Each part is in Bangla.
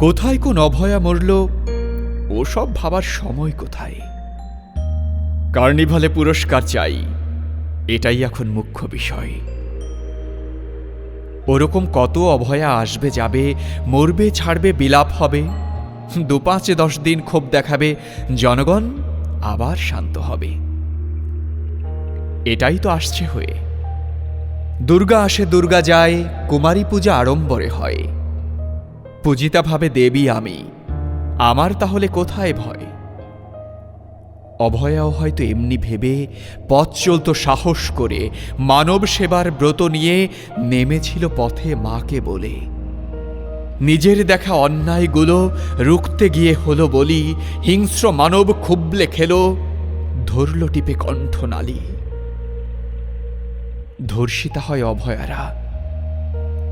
কোথায় কোন অভয়া মরল? ওসব ভাবার সময় কোথায়? কার্নিভালে পুরস্কার চাই, এটাই এখন মুখ্য বিষয়। ওরকম কত অভয়া আসবে, যাবে, মরবে, ছাড়বে, বিলাপ হবে? দু পাঁচে দশ দিন ক্ষোভ দেখাবে, জনগণ আবার শান্ত হবে। এটাই তো আসছে হয়ে। দুর্গা আসে দুর্গা যায়, কুমারী পূজা আড়ম্বরে হয়। পূজিতা ভাবে দেবী আমি। আমার তাহলে কোথায় ভয়? অভয়াও হয়তো এমনি ভেবে পথ চলত সাহস করে মানব সেবার ব্রত নিয়ে নেমেছিল পথে মাকে বলে। নিজের দেখা অন্যায়গুলো রুখতে গিয়ে হলো বলি, হিংস্র মানব খুবলে খেলো, ধরল টিপে কণ্ঠনালী। ধর্ষিতা হয় অভয়ারা।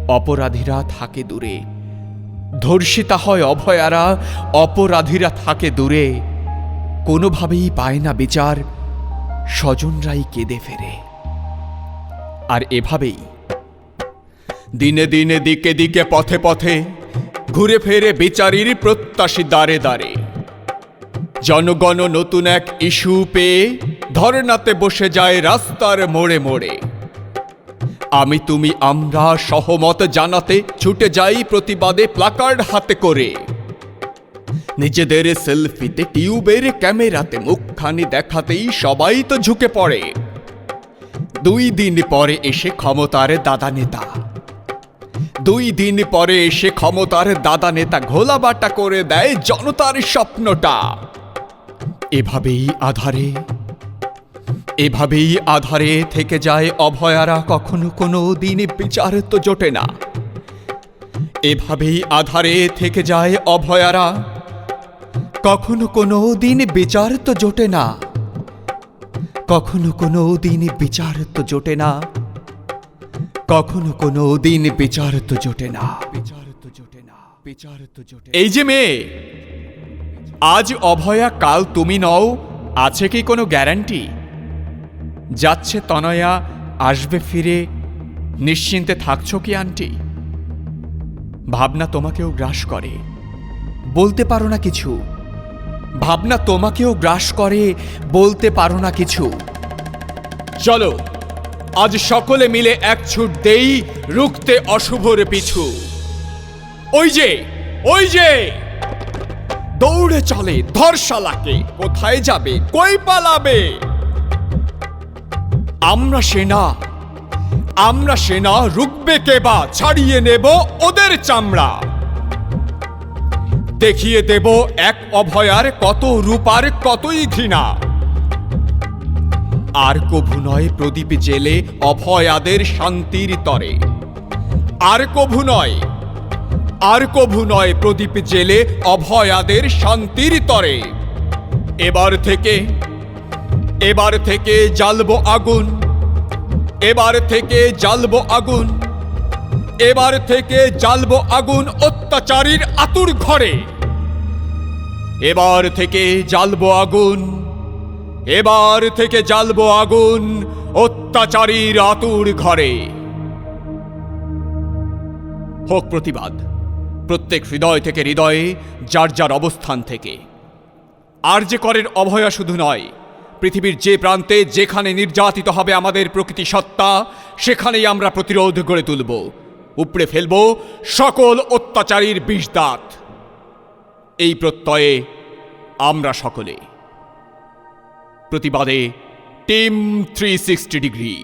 অপরাধীরা থাকে দূরে। ধর্ষিতা হয় অভয়ারা, অপরাধীরা থাকে দূরে। কোনোভাবেই পায় না বিচার, স্বজনরাই কেঁদে ফেরে। আর এভাবেই দিনে দিনে দিকে দিকে, পথে পথে ঘুরে ফেরে বিচারীর প্রত্যাশী দাঁড়ে দাঁড়ে জনগণ নতুন এক ইস্যু পেয়ে ধর্নাতে বসে যায় রাস্তার মোড়ে মোড়ে। আমি তুমি আমরা সহমত জানাতে ছুটে যাই প্রতিবাদে প্লাকার্ড হাতে করে। নিজেদের সেলফিতে টিউবের ক্যামেরাতে মুখখানি দেখাতেই সবাই তো ঝুঁকে পড়ে। দুই দিন পরে এসে ক্ষমতার দাদা নেতা। দুই দিন পরে এসে ক্ষমতার দাদা নেতা ঘোলাবাটা করে দেয় জনতার স্বপ্নটা। এভাবেই আধারে এভাবেই আধারে থেকে যায় অভয়ারা, কখনো কোনো দিন বিচার তো জোটে না। এভাবেই আধারে থেকে যায় অভয়ারা, কখনো কোনো দিন বিচার তো জোটে না। কখনো কোনো দিন বিচার তো জোটে না। কখনো কোনো দিন বিচার তো জোটে না। বিচার তো জোটে না। বিচার তো জোটে এই যে মেয়ে, আজ অভয়া কাল তুমি নও, আছে কি কোনো গ্যারান্টি? যাচ্ছে তনয়া, আসবে ফিরে। নিশ্চিন্তে থাকছো কি আন্টি? ভাবনা তোমাকেও গ্রাস করে। বলতে পারো না কিছু। ভাবনা তোমাকেও গ্রাস করে, বলতে পারো না কিছু। চলো, আজ সকলে মিলে এক ছুট দেই রুখতে অশুভর পিছু। ওই যে ওই যে! দৌড়ে চলে ধর্ষালাকে। কোথায় যাবে? কই পালাবে? আমরা সেনা। আমরা সেনা, রুখবে কেবা ছাড়িয়ে নেব ওদের চামড়া। দেখিয়ে দেব এক অভয়ার কত রূপার কতই ঘৃণা। আর কভু নয় প্রদীপ জেলে অভয়াদের শান্তির তরে। আর কভু নয়, আর কভু নয় প্রদীপ জেলে অভয়াদের শান্তির তরে। এবার থেকে এবার থেকে জ্বালবো আগুন। এবার থেকে জ্বালবো আগুন। এবার থেকে জ্বালবো আগুন অত্যাচারীর আতুর ঘরে। এবার থেকে জ্বালবো আগুন। এবার থেকে জ্বালবো আগুন অত্যাচারীর আতুর ঘরে। হোক প্রতিবাদ, প্রত্যেক হৃদয় থেকে হৃদয়ে যার যার অবস্থান থেকে। আর যে করের অভয়া শুধু নয় পৃথিবীর যে প্রান্তে যেখানে নির্যাতিত হবে আমাদের প্রকৃতি সত্তা, সেখানেই আমরা প্রতিরোধ গড়ে তুলব। উপড়ে ফেলব সকল অত্যাচারীর বিষদাঁত। এই প্রত্যয়ে আমরা সকলে প্রতিবাদে টিম থ্রি সিক্সটি ডিগ্রি।